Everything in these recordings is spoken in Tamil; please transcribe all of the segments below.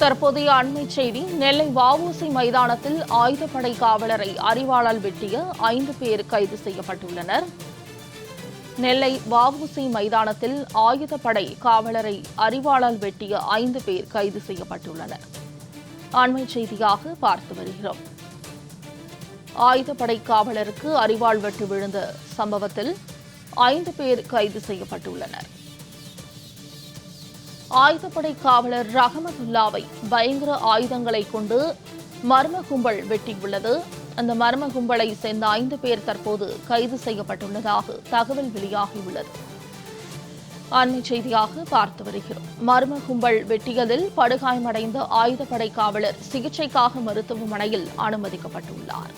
தற்போதைய அண்மை செய்தி நெல்லை வஉசி மைதானத்தில் ஆயுதப்படை காவலரை அறிவாளால் வெட்டிய ஐந்து பேர் கைது செய்யப்பட்டுள்ளனர். நெல்லை வஉசி மைதானத்தில் ஆயுதப்படை காவலரை அறிவாளால் வெட்டிய ஐந்து பேர் கைது செய்யப்பட்டுள்ளனர். அண்மை செய்தியாக பார்த்து வருகிறோம். ஆயுதப்படை காவலருக்கு அறிவாள் வெட்டு விழுந்த சம்பவத்தில் ஐந்து பேர் கைது செய்யப்பட்டுள்ளனர். ஆயுதப்படை காவலர் ரஹமதுல்லாவை பயங்கர ஆயுதங்களை கொண்டு மர்ம கும்பல் வெட்டியுள்ளது. அந்த மர்ம கும்பலை சேர்ந்த ஐந்து பேர் தற்போது கைது செய்யப்பட்டுள்ளதாக தகவல் வெளியாகியுள்ளது. அண்மை செய்தியாக பார்த்து வருகிறோம். மர்ம கும்பல் வெட்டியதில் படுகாயமடைந்த ஆயுதப்படை காவலர் சிகிச்சைக்காக மருத்துவமனையில் அனுமதிக்கப்பட்டுள்ளார்.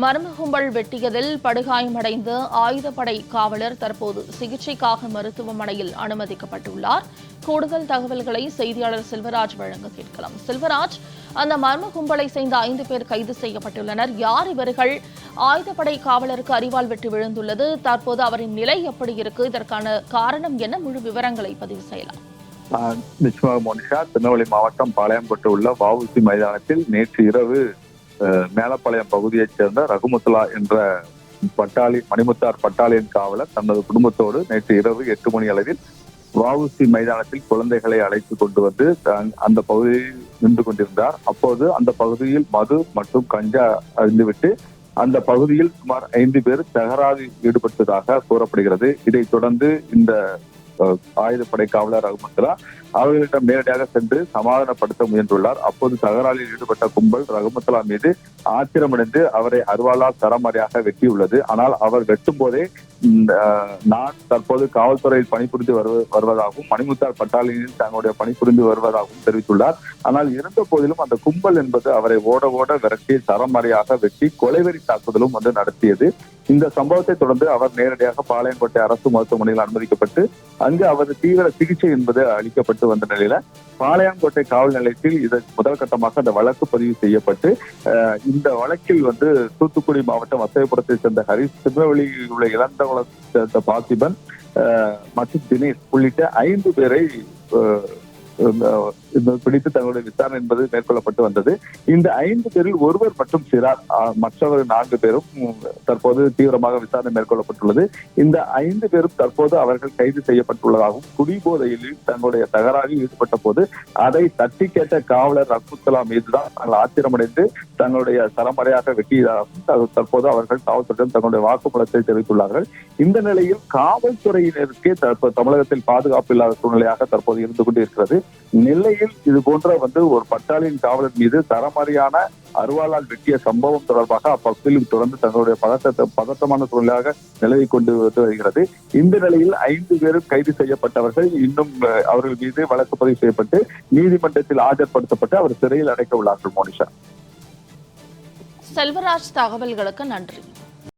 மர்ம கும்பல் வெட்டியதில் படுகாயமடைந்த ஆயுதப்படை காவலர் தற்போது சிகிச்சைக்காக மருத்துவமனையில் அனுமதிக்கப்பட்டுள்ளார். கூடுதல் தகவல்களை செய்தியாளர் செல்வராஜ் வழங்க கேட்கலாம். செல்வராஜ் அந்த மர்ம கும்பலை சேர்ந்த ஐந்து பேர் கைது செய்யப்பட்டுள்ளனர். யார் இவர்கள்? ஆயுதப்படை காவலருக்கு அறிவால் வெட்டு விழுந்துள்ளது. தற்போது அவரின் நிலை எப்படி இருக்கு? இதற்கான காரணம் என்ன? முழு விவரங்களை பதிவு செய்யலாம். நிச்சயமாக மோனிஷா திருநெல்வேலி மாவட்டம் பாளையம்பட்டு உள்ள வஉசி மைதானத்தில் நேற்று இரவு மேலப்பாளையம் பகுதியைச் சேர்ந்த ரகுமுத்துலா என்ற பட்டாளி மணிமுத்தார் பட்டாளியின் காவலர் தனது குடும்பத்தோடு நேற்று இரவு எட்டு மணி அளவில் வாவுசி மைதானத்தில் குழந்தைகளை அழைத்து கொண்டு வந்து அந்த பகுதியில் நின்று கொண்டிருந்தார். அப்போது அந்த பகுதியில் மது மற்றும் கஞ்சா அறிந்துவிட்டு அந்த பகுதியில் சுமார் ஐந்து பேர் தகராறு ஈடுபட்டதாக கூறப்படுகிறது. இதைத் தொடர்ந்து இந்த ஆயுதப்படை காவலர் ரகுமத்துலா அவர்களிடம் நேரடியாக சென்று சமாதானப்படுத்த முயன்றுள்ளார். அப்போது தகராறில் ஈடுபட்ட கும்பல் ரகுமத்துலா மீது ஆத்திரமடைந்து அவரை அருவாளால் தரமறையாக வெட்டியுள்ளது. ஆனால் அவர் வெட்டும் போதே அஹ், நான் தற்போது காவல்துறையில் பணிபுரிந்து வருவ- வருவதாகவும் மணிமுத்தார் பட்டாளியில் தங்களுடைய பணிபுரிந்து வருவதாகவும் தெரிவித்துள்ளார். ஆனால் இருந்த போதிலும் அந்த கும்பல் என்பது அவரை ஓட ஓட விரட்டி தரமறையாக வெட்டி கொலைவெறி தாக்குதலும் வந்து நடத்தியது. இந்த சம்பவத்தை தொடர்ந்து அவர் நேரடியாக பாளையங்கோட்டை அரசு மருத்துவமனையில் அனுமதிக்கப்பட்டு அங்கு அவரது தீவிர சிகிச்சை என்பது அளிக்கப்பட்டு வந்த நிலையில பாளையங்கோட்டை காவல் நிலையத்தில் இதற்கு முதல் கட்டமாக அந்த வழக்கு பதிவு செய்யப்பட்டு அஹ், இந்த வழக்கில் வந்து தூத்துக்குடி மாவட்டம் வசையபுரத்தை சேர்ந்த ஹரிஷ் திருநெல்வேலியில் உள்ள இளந்தகுளத்தை சேர்ந்த பார்த்திபன் மற்றும் தினேஷ் உள்ளிட்ட ஐந்து பேரை பிடித்து தங்களுடைய விசாரணை என்பது மேற்கொள்ளப்பட்டு வந்தது. இந்த ஐந்து பேரில் ஒருவர் மட்டும் சிறார். மற்றவர் நான்கு பேரும் தற்போது தீவிரமாக விசாரணை மேற்கொள்ளப்பட்டுள்ளது. இந்த ஐந்து பேரும் தற்போது அவர்கள் கைது செய்யப்பட்டுள்ளதாகவும் குடிபோதையில் தங்களுடைய தகராறில் ஈடுபட்ட போது அதை தட்டி கேட்ட காவலர் ரகுத்தலா மீதுதான் தாங்கள் ஆத்திரமடைந்து தங்களுடைய சரமறையாக வெட்டியதாகவும் தற்போது அவர்கள் காவல்துறையிடம் தங்களுடைய வாக்குமூலத்தை தெரிவித்துள்ளார்கள். இந்த நிலையில் காவல்துறையினருக்கே தற்போது தமிழகத்தில் பாதுகாப்பு இல்லாத சூழ்நிலையாக தற்போது இருந்து கொண்டு இருக்கிறது நெல்லையில் இது போன்ற வந்து ஒரு பட்டாளியின் காவலர் மீது தரமறியான அருவாளால் வெட்டிய சம்பவம் தொடர்பாக அப்பகுதியில் தொடர்ந்து தங்களுடைய பதட்டத்தை பதட்டமான சூழலாக நிலவி கொண்டு வந்து வருகிறது. இந்த நிலையில் ஐந்து பேரும் கைது செய்யப்பட்டவர்கள் இன்னும் அவர்கள் மீது வழக்கு பதிவு செய்யப்பட்டு நீதிமன்றத்தில் ஆஜர்படுத்தப்பட்டு அவர் சிறையில் அடைக்க உள்ளார்கள் மோனிஷா. செல்வராஜ் தகவல்களுக்கு நன்றி.